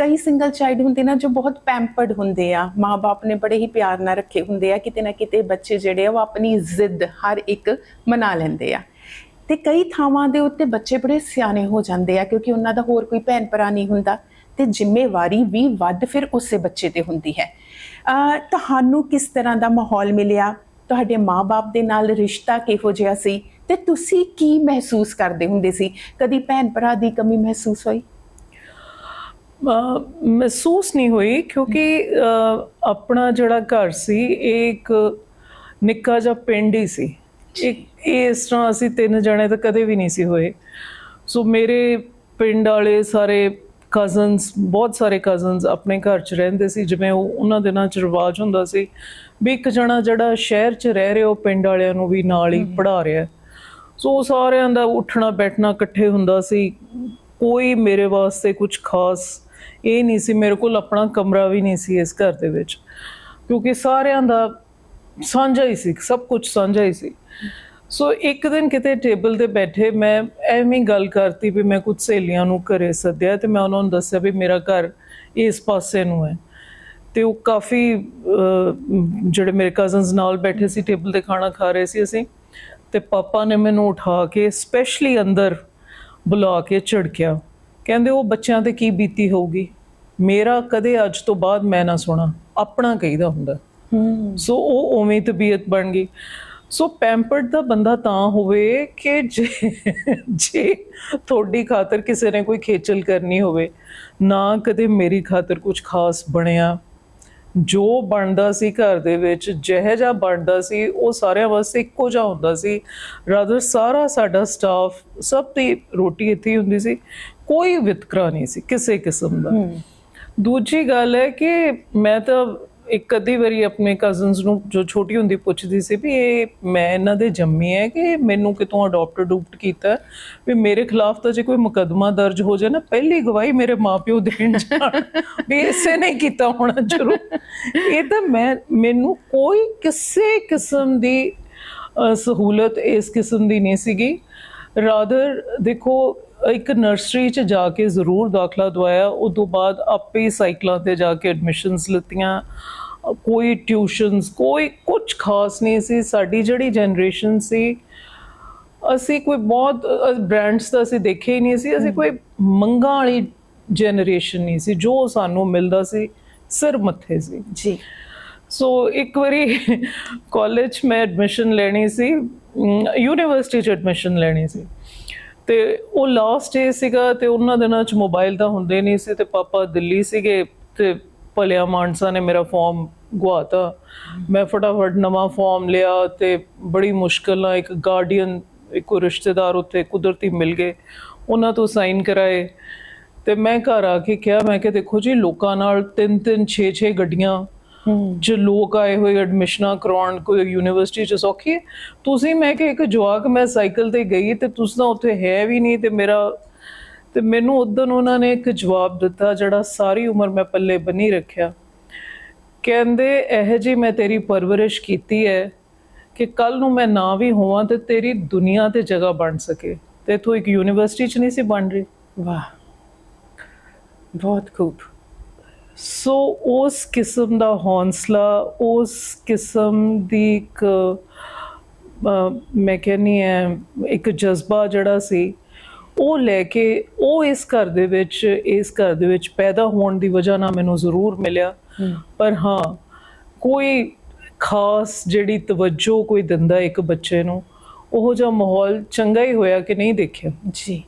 ਕਈ single child ਹੁੰਦੇ ਨਾ ਜੋ ਬਹੁਤ ਪੈਂਪਰਡ ਹੁੰਦੇ ਆ ਮਾਪੇ ਨੇ ਬੜੇ ਹੀ ਪਿਆਰ ਨਾਲ ਰੱਖੇ ਹੁੰਦੇ ਆ, ਕਿਤੇ ਨਾ ਕਿਤੇ ਬੱਚੇ ਜਿਹੜੇ ਆ ਉਹ ਆਪਣੀ ਜ਼ਿੱਦ ਹਰ ਇੱਕ ਮਨਾ ਲੈਂਦੇ ਆ। ਤੇ ਕਈ ਥਾਵਾਂ ਦੇ ਉੱਤੇ ਬੱਚੇ ਬੜੇ ਸਿਆਣੇ ਹੋ ਜਾਂਦੇ ਆ, ਕਿਉਂਕਿ ਉਹਨਾਂ ਦਾ ਹੋਰ ਕੋਈ ਭੈਣ ਭਰਾ ਨਹੀਂ ਹੁੰਦਾ ਤੇ ਜ਼ਿੰਮੇਵਾਰੀ ਵੀ ਵੱਧ ਫਿਰ ਉਸੇ ਬੱਚੇ ਤੇ ਹੁੰਦੀ ਹੈ। ਤੁਹਾਨੂੰ ਕਿਸ ਤਰ੍ਹਾਂ ਦਾ ਮਾਹੌਲ ਮਿਲਿਆ? ਤੁਹਾਡੇ ਮਾਪੇ ਦੇ ਨਾਲ ਰਿਸ਼ਤਾ ਕਿਹੋ ਜਿਹਾ ਸੀ? ਤੇ ਤੁਸੀਂ ਕੀ ਮਹਿਸੂਸ ਕਰਦੇ ਹੁੰਦੇ ਸੀ? ਕਦੀ ਭੈਣ ਭਰਾ ਦੀ ਕਮੀ ਮਹਿਸੂਸ ਹੋਈ? ਮਹਿਸੂਸ ਨਹੀਂ ਹੋਈ ਕਿਉਂਕਿ ਆਪਣਾ ਜਿਹੜਾ ਘਰ ਸੀ ਇਹ ਇੱਕ ਨਿੱਕਾ ਜਿਹਾ ਪਿੰਡ ਹੀ ਸੀ। ਇੱਕ ਇਸ ਤਰ੍ਹਾਂ ਅਸੀਂ ਤਿੰਨ ਜਣੇ ਤਾਂ ਕਦੇ ਵੀ ਨਹੀਂ ਸੀ ਹੋਏ। ਸੋ ਮੇਰੇ ਪਿੰਡ ਵਾਲੇ ਸਾਰੇ ਕਜ਼ਨਸ ਬਹੁਤ ਸਾਰੇ ਕਜ਼ਨਸ ਆਪਣੇ ਘਰ 'ਚ ਰਹਿੰਦੇ ਸੀ ਜਿਵੇਂ ਉਹ ਉਹਨਾਂ ਦਿਨਾਂ 'ਚ ਰਿਵਾਜ ਹੁੰਦਾ ਸੀ ਵੀ ਇੱਕ ਜਣਾ ਜਿਹੜਾ ਸ਼ਹਿਰ 'ਚ ਰਹਿ ਰਿਹਾ ਉਹ ਪਿੰਡ ਵਾਲਿਆਂ ਨੂੰ ਵੀ ਨਾਲ ਹੀ ਪੜਾ ਰਿਹਾ। ਸੋ ਸਾਰਿਆਂ ਦਾ ਉੱਠਣਾ ਬੈਠਣਾ ਇਕੱਠੇ ਹੁੰਦਾ ਸੀ। ਕੋਈ ਮੇਰੇ ਵਾਸਤੇ ਕੁਝ ਖਾਸ ਇਹ ਨਹੀਂ ਸੀ, ਮੇਰੇ ਕੋਲ ਆਪਣਾ ਕਮਰਾ ਵੀ ਨਹੀਂ ਸੀ ਇਸ ਘਰ ਦੇ ਵਿੱਚ। ਕਿਉਂਕਿ ਸਾਰਿਆਂ ਦਾ ਸਾਂਝਾ ਹੀ ਸੀ, ਸਭ ਕੁਝ ਸਾਂਝਾ ਹੀ ਸੀ। ਸੋ ਇੱਕ ਦਿਨ ਕਿਤੇ ਟੇਬਲ ਤੇ ਬੈਠੇ ਮੈਂ ਐਵੇਂ ਗੱਲ ਕਰਤੀ ਵੀ ਮੈਂ ਕੁਝ ਸਹੇਲੀਆਂ ਨੂੰ ਘਰੇ ਸੱਦਿਆ ਤੇ ਮੈਂ ਉਹਨਾਂ ਨੂੰ ਦੱਸਿਆ ਵੀ ਮੇਰਾ ਘਰ ਇਸ ਪਾਸੇ ਨੂੰ ਹੈ। ਤੇ ਉਹ ਕਾਫੀ ਜਿਹੜੇ ਮੇਰੇ ਕਜ਼ਨਸ ਨਾਲ ਬੈਠੇ ਸੀ, ਟੇਬਲ ਤੇ ਖਾਣਾ ਖਾ ਰਹੇ ਸੀ ਅਸੀਂ ਤੇ ਪਾਪਾ ਨੇ ਮੈਨੂੰ ਉਠਾ ਕੇ ਸਪੈਸ਼ਲੀ ਅੰਦਰ ਬੁਲਾ ਕੇ ਝਿੜਕਿਆ। ਕਹਿੰਦੇ ਉਹ ਬੱਚਿਆਂ ਤੇ ਕੀ ਬੀਤੀ ਹੋਊਗੀ? ਮੇਰਾ ਕਦੇ ਅੱਜ ਤੋਂ ਬਾਅਦ ਮੈਂ ਨਾ ਸੁਣਾ। ਆਪਣਾ ਕਹੀਦਾ ਹੁੰਦਾ। ਹੂੰ। ਸੋ ਉਹ ਉਵੇਂ ਤਬੀਅਤ ਬਣ ਗਈ। ਸੋ ਪੈਂਪਰਡ ਦਾ ਬੰਦਾ ਤਾਂ ਹੋਵੇ ਕਿ ਜੇ ਜੇ ਤੁਹਾਡੀ ਖਾਤਰ ਕਿਸੇ ਨੇ ਕੋਈ ਖੇਚਲ ਕਰਨੀ ਹੋਵੇ ਨਾ ਕਦੇ ਮੇਰੀ ਖਾਤਰ ਕੁਝ ਖਾਸ ਬਣਿਆ। ਜੋ ਬਣਦਾ ਸੀ ਘਰ ਦੇ ਵਿੱਚ ਜਿਹੋ ਜਿਹਾ ਬਣਦਾ ਸੀ ਉਹ ਸਾਰਿਆਂ ਵਾਸਤੇ ਇੱਕੋ ਜਿਹਾ ਹੁੰਦਾ ਸੀ। ਰਾਦਰ ਸਾਰਾ ਸਾਡਾ ਸਟਾਫ ਸਭ ਦੀ ਰੋਟੀ ਇੱਥੇ ਹੁੰਦੀ ਸੀ। ਕੋਈ ਵਿਤਕਰਾ ਨਹੀਂ ਸੀ ਕਿਸੇ ਕਿਸਮ ਦਾ। ਦੂਜੀ ਗੱਲ ਹੈ ਕਿ ਮੈਂ ਤਾਂ ਇੱਕ ਅੱਧੀ ਵਾਰੀ ਆਪਣੇ ਕਜ਼ਨਸ ਨੂੰ ਜੋ ਛੋਟੀ ਹੁੰਦੀ ਪੁੱਛਦੀ ਸੀ ਵੀ ਇਹ ਮੈਂ ਇਹਨਾਂ ਦੇ ਜੰਮੀ ਹੈ ਕਿ ਮੈਨੂੰ ਕਿਤੋਂ ਅਡਾਪਟ ਅਡੂਪਟ ਕੀਤਾ? ਵੀ ਮੇਰੇ ਖਿਲਾਫ ਤਾਂ ਜੇ ਕੋਈ ਮੁਕੱਦਮਾ ਦਰਜ ਹੋ ਜਾਏ ਨਾ ਪਹਿਲੀ ਗਵਾਹੀ ਮੇਰੇ ਮਾਪਿਓ ਦੇਣ ਜਾਣ। ਵੀ ਇਸੇ ਨੇ ਕੀਤਾ ਹੋਣਾ ਜ਼ਰੂਰ। ਇਹ ਤਾਂ ਮੈਂ ਮੈਨੂੰ ਕੋਈ ਕਿਸੇ ਕਿਸਮ ਦੀ ਸਹੂਲਤ ਇਸ ਕਿਸਮ ਦੀ ਨਹੀਂ ਸੀਗੀ। ਰਾਦਰ ਦੇਖੋ ਇੱਕ ਨਰਸਰੀ ਚ ਜਾ ਕੇ ਜ਼ਰੂਰ ਦਾਖਲਾ ਦਵਾਇਆ ਉਸ ਤੋਂ ਬਾਅਦ ਆਪੇ ਸਾਈਕਲਾਂ ਤੇ ਜਾ ਕੇ ਐਡਮਿਸ਼ਨਸ ਲਿੱਤੀਆਂ। ਕੋਈ ਟਿਊਸ਼ਨਸ ਕੋਈ ਕੁਝ ਖਾਸ ਨਹੀਂ ਸੀ। ਸਾਡੀ ਜਿਹੜੀ ਜਨਰੇਸ਼ਨ ਸੀ ਅਸੀਂ ਕੋਈ ਬਹੁਤ ਬ੍ਰਾਂਡਸ ਤਾਂ ਅਸੀਂ ਦੇਖੇ ਹੀ ਨਹੀਂ ਸੀ। ਅਸੀਂ ਕੋਈ ਮੰਗਾਂ ਵਾਲੀ ਜਨਰੇਸ਼ਨ ਨਹੀਂ ਸੀ ਜੋ ਸਾਨੂੰ ਮਿਲਦਾ ਸੀ ਸਿਰ ਮੱਥੇ ਸੀ। ਜੀ। ਸੋ ਇੱਕ ਵਾਰੀ ਕਾਲਜ ਮੈਂ ਐਡਮਿਸ਼ਨ ਲੈਣੀ ਸੀ। ਯੂਨੀਵਰਸਿਟੀ ਚ ਐਡਮਿਸ਼ਨ ਲੈਣੀ ਸੀ। ਤੇ ਉਹ ਲਾਸਟ ਡੇ ਸੀਗਾ ਤੇ ਉਹਨਾਂ ਦਿਨਾਂ ਚ ਮੋਬਾਈਲ ਤਾਂ ਹੁੰਦੇ ਨਹੀਂ ਸੀ ਤੇ ਪਾਪਾ ਦਿੱਲੀ ਸੀਗੇ ਤੇ ਭਲਿਆ ਮਾਨਸਾ ਨੇ ਮੇਰਾ ਫਾਰਮ ਗਵਾਤਾ ਮੈਂ ਫਟਾਫਟ ਨਵਾਂ ਫਾਰਮ ਲਿਆ ਤੇ ਬੜੀ ਮੁਸ਼ਕਲ ਨਾਲ ਇੱਕ ਗਾਰਡੀਅਨ ਇੱਕ ਰਿਸ਼ਤੇਦਾਰ ਉੱਥੇ ਕੁਦਰਤੀ ਮਿਲ ਗਏ। ਉਹਨਾਂ ਤੋਂ ਸਾਈਨ ਕਰਾਏ। ਤੇ ਮੈਂ ਘਰ ਆ ਕੇ ਕਿਹਾ, ਮੈਂ ਕਿ ਦੇਖੋ ਜੀ, ਲੋਕਾਂ ਨਾਲ ਤਿੰਨ ਤਿੰਨ 6 6 ਗੱਡੀਆਂ ਜੋ ਲੋਕ ਆਏ ਹੋਏ ਐਡਮਿਸ਼ਨਾਂ ਕਰਾਉਣ ਕੋਈ ਯੂਨੀਵਰਸਿਟੀ ਚ ਸੌਖੀ ਹੈ? ਤੁਸੀਂ ਮੈਂ ਕਿ ਇੱਕ ਜਵਾਕ ਮੈਂ ਸਾਈਕਲ ਤੇ ਗਈ ਤੇ ਤੁਸੀਂ ਤਾਂ ਉੱਥੇ ਹੈ ਵੀ ਨਹੀਂ ਤੇ ਮੇਰਾ ਤੇ ਮੈਨੂੰ ਉਦੋਂ ਉਹਨਾਂ ਨੇ ਇੱਕ ਜਵਾਬ ਦਿੱਤਾ ਜਿਹੜਾ ਸਾਰੀ ਉਮਰ ਮੈਂ ਪੱਲੇ ਬੰਨੀ ਰੱਖਿਆ। ਕਹਿੰਦੇ ਇਹ ਜੀ ਮੈਂ ਤੇਰੀ ਪਰਵਰਿਸ਼ ਕੀਤੀ ਹੈ ਕਿ ਕੱਲ ਨੂੰ ਮੈਂ ਨਾ ਵੀ ਹੋਵਾਂ ਤੇ ਤੇਰੀ ਦੁਨੀਆ ਤੇ ਜਗ੍ਹਾ ਬਣ ਸਕੇ। ਤੇ ਤੂੰ ਇੱਕ ਯੂਨੀਵਰਸਿਟੀ ਚ ਨਹੀਂ ਸੀ ਬਣ ਰਹੀ? ਵਾਹ। ਬਹੁਤ ਖੂਬ। ਸੋ ਉਸ ਕਿਸਮ ਦਾ ਹੌਸਲਾ ਉਸ ਕਿਸਮ ਦੀ ਇੱਕ ਮੈਂ ਕਹਿੰਨੀ ਹੈ ਇੱਕ ਜਜ਼ਬਾ ਜਿਹੜਾ ਸੀ ਉਹ ਲੈ ਕੇ ਉਹ ਇਸ ਘਰ ਦੇ ਵਿੱਚ ਇਸ ਘਰ ਦੇ ਵਿੱਚ ਪੈਦਾ ਹੋਣ ਦੀ ਵਜ੍ਹਾ ਨਾਲ ਮੈਨੂੰ ਜ਼ਰੂਰ ਮਿਲਿਆ। ਪਰ ਹਾਂ ਕੋਈ ਖਾਸ ਜਿਹੜੀ ਤਵੱਜੋ ਕੋਈ ਦਿੰਦਾ ਇੱਕ ਬੱਚੇ ਨੂੰ ਉਹੋ ਜਿਹਾ ਮਾਹੌਲ ਚੰਗਾ ਹੀ ਹੋਇਆ ਕਿ ਨਹੀਂ ਦੇਖਿਆ। ਜੀ।